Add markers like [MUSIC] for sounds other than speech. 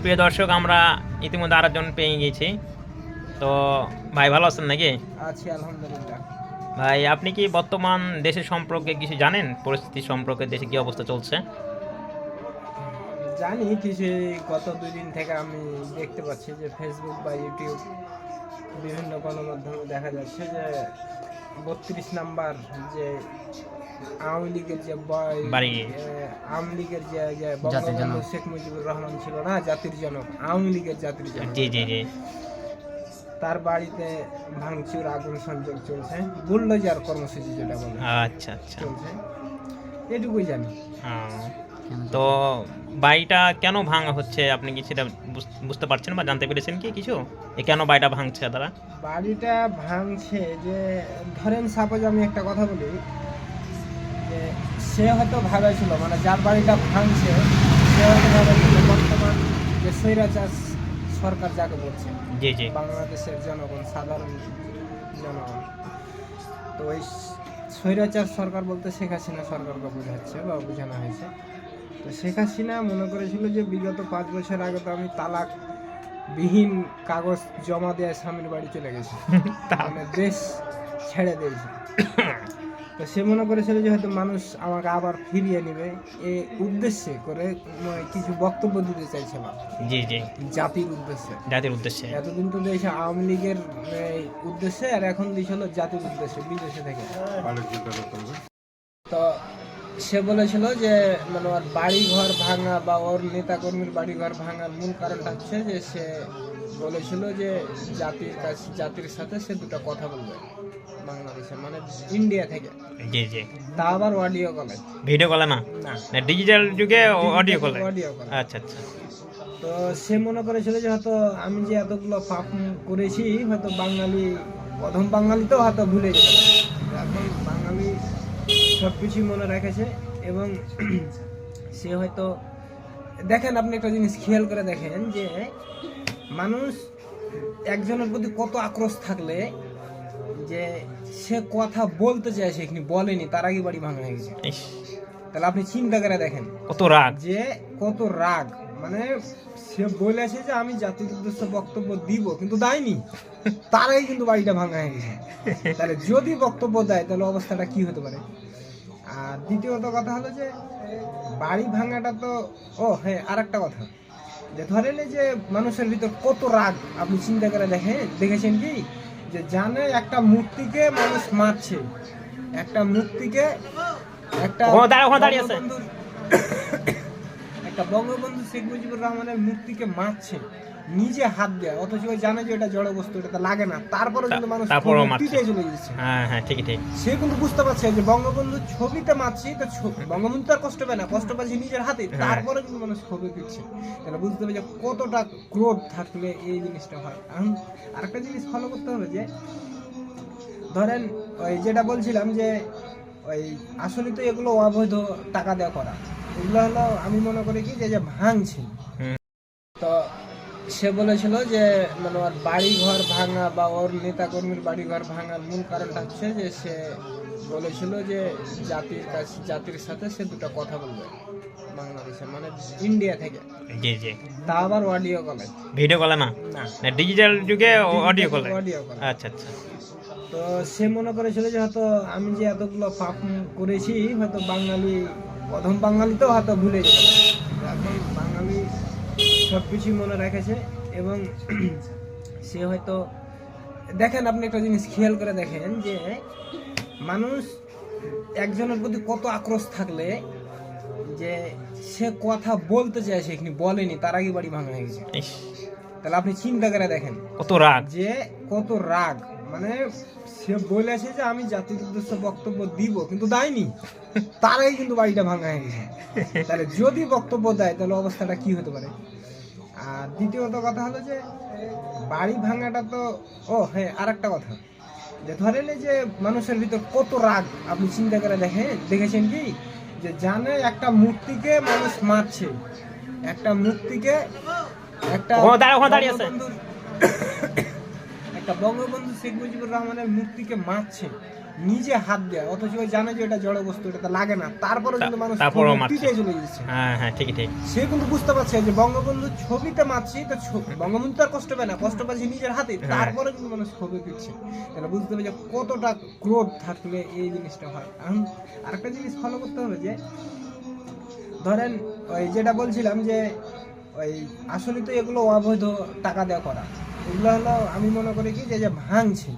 প্রিয় দর্শক আমরা ইতিমধ্যে আরেকজন পেয়ে গেছি। তো ভাই ভালো আছেন নাকি? আছি আলহামদুলিল্লাহ। ভাই আপনি কি বর্তমান দেশের সম্পর্কে কিছু জানেন? পরিস্থিতি সম্পর্কে দেশে কি অবস্থা চলছে? জানি কিছু গত দুই দিন থেকে আমি দেখতে পাচ্ছি যে ফেসবুক বা ইউটিউব বিভিন্ন গণমাধ্যমে দেখা যাচ্ছে যে বত্রিশ নাম্বার যে আওয়ামী লীগের যে বাড়ি। আওয়ামী লীগের যে যে বঙ্গবন্ধু শেখ মুজিবুর রহমান ছিল না জাতির জনক আওয়ামী লীগের জাতির জনক। জি জি জি। তার বাড়িতে ভাঙচুর আগুন সংযোগ চলছে বুলডোজার কর্মসূচি যেটা বলে। আচ্ছা আচ্ছা। চলছে। এটুকুই জানি। তো বাড়িটা কেন ভাঙা হচ্ছে? আপনি কি সেটা বুঝ- বুঝতে পারছেন বা জানতে পেরেছেন কি কিছু? এ কেন বাড়িটা ভাঙছে তারা? বাড়িটা ভাঙছে যে ধরেন সাপোজ আমি একটা কথা বলি সে হয়তো ভাবেছিল মানে যার বাড়িটা ভাঙছে সে হয়তো ভাবেছিল বর্তমান যে স্বৈরাচার সরকার যাকে বলছে জি জি। বাংলাদেশের জনগণ সাধারণ জনগণ। তো ওই স্বৈরাচার সরকার বলতে শেখ হাসিনা সরকারকে বোঝাচ্ছে বা বোঝানো হয়েছে। তো শেখ হাসিনা মনে করেছিল যে বিগত পাঁচ বছর আগে তো আমি তালাক বিহীন কাগজ জমা দেওয়া স্বামীর বাড়ি চলে গেছি। [LAUGHS] মানে দেশ ছেড়ে দিয়েছে। [COUGHS] তো সে মনে করেছিল যে হয়তো মানুষ আমাকে আবার ফিরিয়ে নেবে। এ উদ্দেশ্যে করে কিছু বক্তব্য দিতে চাইছিল জি জি। জাতির উদ্দেশ্যে। জাতির উদ্দেশ্যে। এতদিন তো দেশে আওয়ামী লীগের উদ্দেশ্যে আর এখন দিয়েছিল জাতির উদ্দেশ্যে বিদেশে থেকে। তো সে বলেছিল যে মানে ওর বাড়ি ঘর ভাঙা বা ওর নেতাকর্মীর বাড়ি ঘর ভাঙার মূল কারণটা হচ্ছে যে সে বলেছিল যে জাতির কাছে জাতির সাথে সে দুটো কথা বলবে বাংলাদেশে মানে ইন্ডিয়া থেকে। জি জি। তা আবার অডিও কলে। ভিডিও কলে না? না। ডিজিটাল যুগে অডিও কলে? অডিও কলে। আচ্ছা আচ্ছা। তো সে মনে করেছিল যে হয়তো আমি যে এতগুলো পাপ করেছি হয়তো বাঙালি প্রথম বাঙালিতেও হয়তো ভুলে এখন বাঙালি সব কিছুই মনে রেখেছে এবং [CLEARS THROAT] সে হয়তো দেখেন আপনি একটা জিনিস খেয়াল করে দেখেন যে মানুষ একজনের প্রতি কত আক্রোশ থাকলে যে সে কথা বলতে চাইছে এখানে বলেনি তার আগে বাড়ি ভাঙা হয়ে গেছে। তাহলে আপনি চিন্তা করে দেখেন কত রাগ। যে কত রাগ। মানে সে বলেছে যে আমি জাতির উদ্দেশ্যে বক্তব্য দিব কিন্তু দেয়নি। [LAUGHS] তার আগে কিন্তু বাড়িটা ভাঙা হয়ে গেছে। তাহলে যদি বক্তব্য দেয় তাহলে অবস্থাটা কি হতে পারে? আর দ্বিতীয়ত কথা হলো যে বাড়ি ভাঙাটা তো ও হ্যাঁ আর একটা কথা। যে ধরেন যে মানুষের ভিতর কত রাগ আপনি চিন্তা করে দেখেন দেখেছেন কি? যে জানে একটা মূর্তিকে মানুষ মারছে। একটা মূর্তিকে একটা। [COUGHS] একটা বঙ্গবন্ধু শেখ মুজিবুর রহমানের মূর্তিকে মারছে। নিজে হাত দেয় অথচ ওই জানে যে এটা জড় বস্তু এটা লাগে না। তারপরে কিন্তু মানুষ তারপরেও মারছে। চলে যাচ্ছে হ্যাঁ হ্যাঁ ঠিকই ঠিক সে কিন্তু বুঝতে পারছে যে বঙ্গবন্ধু ছবিতে মারছি তো বঙ্গবন্ধু তার কষ্ট পায় না কষ্ট পাচ্ছে নিজের হাতে। হ্যাঁ। তারপরে কিন্তু মানুষ ছবি পিটছে তাহলে বুঝতে হবে যে কতটা ক্রোধ থাকলে এই জিনিসটা হয়। এখন আরেকটা জিনিস ফলো করতে হবে যে ধরেন ওই যেটা বলছিলাম যে ওই আসলে তো এগুলো অবৈধ টাকা দেওয়া করা। এগুলো হলো আমি মনে করি কি যে ভাঙছে। তো সে বলেছিল যে মানে ওর বাড়ি ঘর ভাঙা বা ওর নেতাকর্মীর বাড়ি ঘর ভাঙার মূল কারণটা হচ্ছে যে সে বলেছিল যে জাতির কাছে জাতির সাথে সে দুটো কথা বলবে বাংলাদেশে মানে ইন্ডিয়া থেকে। জি জি। তা আবার অডিও কলে। ভিডিও কলে না? না। ডিজিটাল যুগে অডিও কলে? অডিও কলে। আচ্ছা আচ্ছা। তো সে মনে করেছিল যে হয়তো আমি যে এতগুলো পাপ করেছি হয়তো বাঙালি প্রথম বাঙালি তো হয়তো ভুলে এখন বাঙালি সব কিছুই মনে রেখেছে এবং [CLEARS THROAT] সে হয়তো দেখেন আপনি একটা জিনিস খেয়াল করে দেখেন যে মানুষ একজনের প্রতি কত আক্রোশ থাকলে যে সে কথা বলতে চাইছে এখানে বলেনি তার আগে বাড়ি ভাঙা হয়ে গেছে। তাহলে আপনি চিন্তা করে দেখেন কত রাগ। যে কত রাগ। মানে সে বলেছে যে আমি জাতির উদ্দেশ্যে বক্তব্য দিব কিন্তু দেয়নি। তার আগে কিন্তু বাড়িটা ভাঙা হয়ে গেছে। তাহলে যদি বক্তব্য দেয় তাহলে অবস্থাটা কি হতে পারে? আর দ্বিতীয়ত কথা হলো যে বাড়ি ভাঙাটা তো ও হ্যাঁ আর একটা কথা। যে ধরেন যে মানুষের ভিতর কত রাগ আপনি চিন্তা করে দেখেন দেখেছেন কি? যে জানে একটা মূর্তিকে মানুষ মারছে একটা মূর্তিকে একটা দাঁড়িয়ে আছে। একটা বঙ্গবন্ধু শেখ মুজিবুর রহমানের মূর্তিকে মারছে নিজে হাত দেয় অথচ ওই জানে যে এটা জড় বস্তু এটা লাগে না। তারপরে কিন্তু মানুষ। পিটাই চলে যাচ্ছে হ্যাঁ হ্যাঁ ঠিকই ঠিক সে কিন্তু বুঝতে পারছে যে বঙ্গবন্ধু ছবিতে মারছি তো বঙ্গবন্ধু তার কষ্ট পায় না কষ্ট পাচ্ছে নিজের হাতে হ্যাঁ। তারপরে কিন্তু মানুষ ছবি পিটছে তাহলে বুঝতে হবে যে কতটা ক্রোধ থাকলে এই জিনিসটা হয়। এখন আরেকটা জিনিস ফলো করতে হবে যে ধরেন ওই যেটা বলছিলাম যে ওই আসলে তো এগুলো অবৈধ টাকা দেওয়া করা। এগুলো হলো আমি মনে করি কি যে ভাঙছে।